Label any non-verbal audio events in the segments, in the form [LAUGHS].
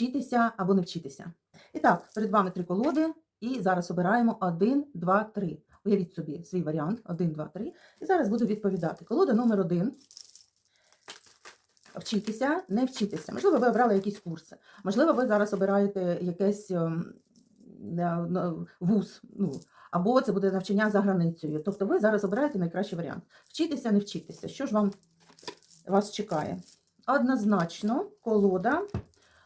вчитися або не вчитися. І так, перед вами три колоди, і зараз обираємо 1, 2, 3. Уявіть собі свій варіант 1, 2, 3. І зараз буду відповідати. Колода номер 1. Вчитися, не вчитися. Можливо, ви обрали якісь курси. Можливо, ви зараз обираєте якийсь ем, вуз. Ну, або це буде навчання за границею. Тобто ви зараз обираєте найкращий варіант. Вчитися, не вчитися. Що ж вам вас чекає? Однозначно, колода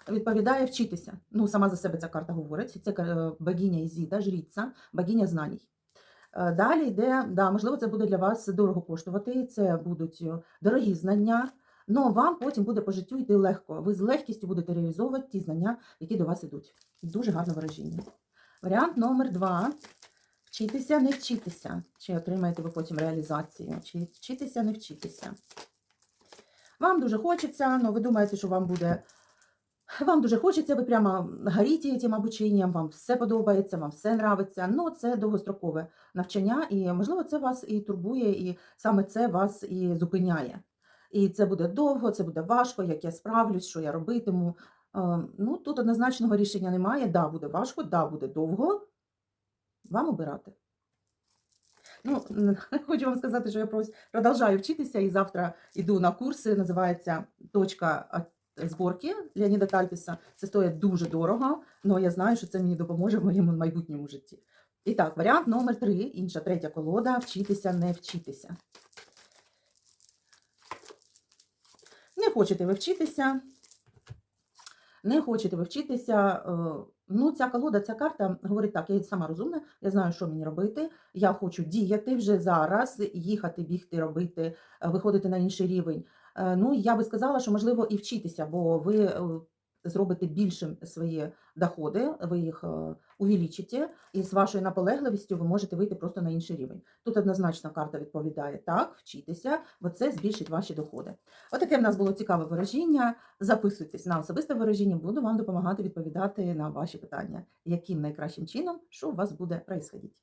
відповідає вчитися. Ну, сама за себе ця карта говорить. Це е, богиня Ізіда, жріця, богиня знань. Е, Далі йде, да, можливо, це буде для вас дорого коштувати, це будуть е, дорогі знання, але вам потім буде по життю йти легко. Ви з легкістю будете реалізовувати ті знання, які до вас йдуть. Дуже гарне вираження. Варіант номер два. Вчитися, не вчитися. Чи отримаєте ви потім реалізацію? Чи вчитися, не вчитися? Вам дуже хочеться, але ви думаєте, що вам буде. Вам дуже хочеться, ви прямо горіте цим обученням, вам все подобається, вам все нравиться. Ну, це довгострокове навчання, і можливо, це вас і турбує, і саме це вас і зупиняє. І це буде довго, це буде важко, як я справлюсь, що я робитиму. Е, Ну, тут однозначного рішення немає. Да, буде важко, да, буде довго. Вам обирати. Ну, [LAUGHS] хочу вам сказати, що я продовжую вчитися і завтра йду на курси. Називається точка зборки Леоніда Тальпіса. Це стоїть дуже дорого, але я знаю, що це мені допоможе в моєму майбутньому житті. І так, варіант номер три, інша третя колода вчитися, не вчитися. Не хочете ви вчитися, не хочете ви вчитися. е, Ну, ця колода, ця карта говорить так: я сама розумна, я знаю, що мені робити. Я хочу діяти вже зараз, їхати, бігти, робити, е, виходити на інший рівень. Е, Ну, я би сказала, що можливо і вчитися, бо ви е, зробите більшим свої доходи, ви їх е, увеличите, і з вашою наполегливістю ви можете вийти просто на інший рівень. Тут однозначно карта відповідає так, вчитися, бо це збільшить ваші доходи. Отаке в нас було цікаве вираження. Записуйтесь на особисте вираження, буду вам допомагати відповідати на ваші питання, яким найкращим чином, що у вас буде происходити.